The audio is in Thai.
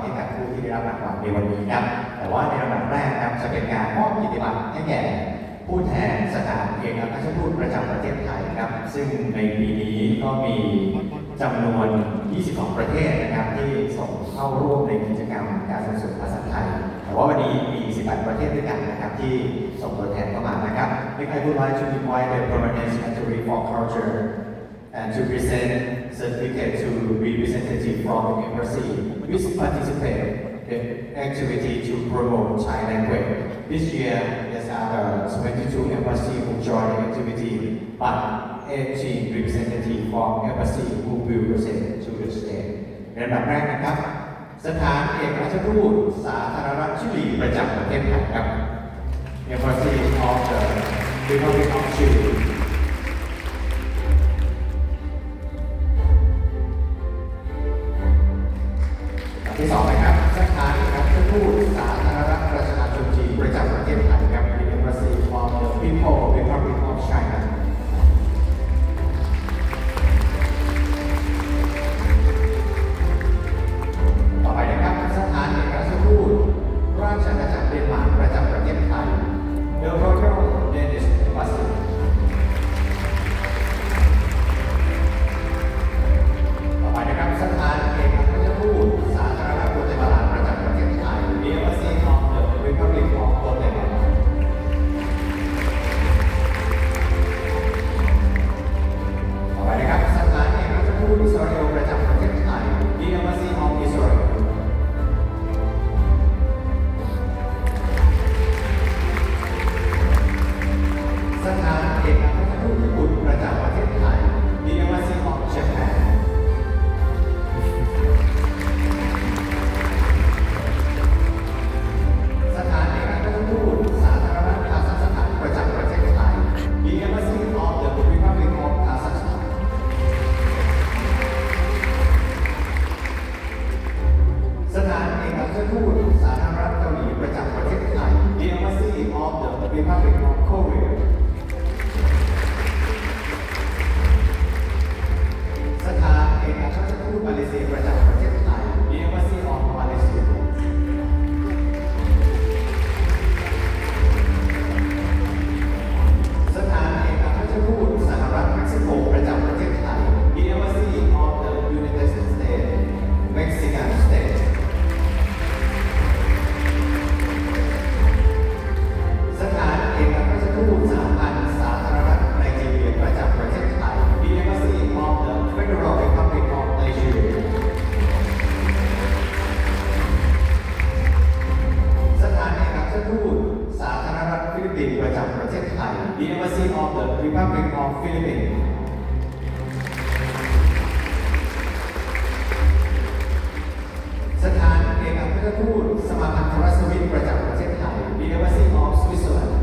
ให้กับผู้ที่ได้รับรางวัลในวันนี้ครับ แต่ว่าในลำดับแรกนะครับจะเป็นการมอบกิตติบัตรให้แก่ ผู้แทนสถานเอกอัครราชทูตประจำประเทศไทยครับ ซึ่งในปีนี้ก็มีจำนวน 22 ประเทศนะครับที่ส่งเข้าร่วมในกิจกรรมการส่งเสริมภาษาไทย แต่ว่าวันนี้มี 18 ประเทศด้วยกันนะครับที่ส่งตัวแทนเข้ามานะครับ If I would like to invite the Permanent Secretary for Culture and to present certificate to representative from the embassy which participate the activity to promote Thai language. This year, there are the 22 embassy who join the activity, but 18 representative from embassy who will present to the state. ในลำดับแรกนะครับ สถานเอกอัครราชทูตสาธารณรัฐชิลีประจำประเทศไทยครับ Embassy of the ที่สองนะครับสถานเอกอัครราชทูตสาธารณรัฐประชาชนจีนประจำประเทศไทยครับ The Embassy of the People สถานเอกอัครทูตญี่ปุ่นประจำประเทศไทย The Embassy of Japan สถานเอกอัครทูตสาธารณรัฐคาซัคสถานประจำประเทศไทย The Embassy of the Republic of Kazakhstan สถานเอกอัครทูตสาธารณรัฐเกาหลีประจำประเทศไทย The Embassy of the Republic of Korea Republic of Philippines สถานเอกอัครทูตสมาพันธรัฐสวิตประจำประเทศไทย The Embassy of